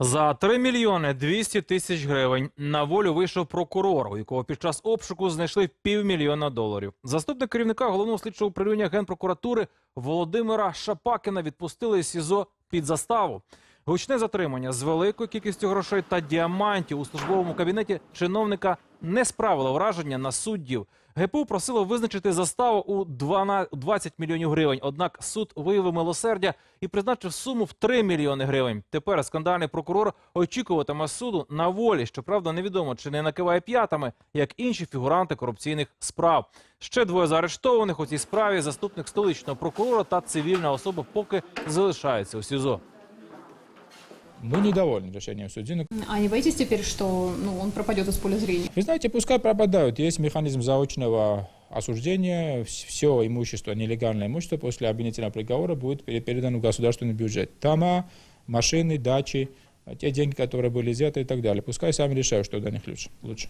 За 3 мільйони 200 тисяч гривень на волю вийшов прокурор, у якого під час обшуку знайшли півмільйона доларів. Заступник керівника головного слідчого управління генпрокуратури Володимира Шапакіна відпустили із СІЗО під заставу. Гучне затримання з великою кількістю грошей та діамантів у службовому кабінеті чиновника не справило враження на суддів. ГПУ просило визначити заставу у 12 20 мільйонів гривень. Однак суд виявив милосердя і призначив суму в 3 мільйони гривень. Тепер скандальний прокурор очікуватиме суду на волі. Щоправда, невідомо чи не накиває п'ятами, як інші фігуранти корупційних справ. Ще двоє заарештованих у цій справі. Заступник столичного прокурора та цивільна особа поки залишаються у СІЗО. Мы недовольны решением судьи. А не боитесь теперь, что ну, он пропадет из поля зрения? Вы знаете, пускай пропадают. Есть механизм заочного осуждения. Все имущество, нелегальное имущество после обвинительного приговора будет пере- передано в государственный бюджет. Дома, машины, дачи, те деньги, которые были взяты и так далее. Пускай сами решают, что для них лучше.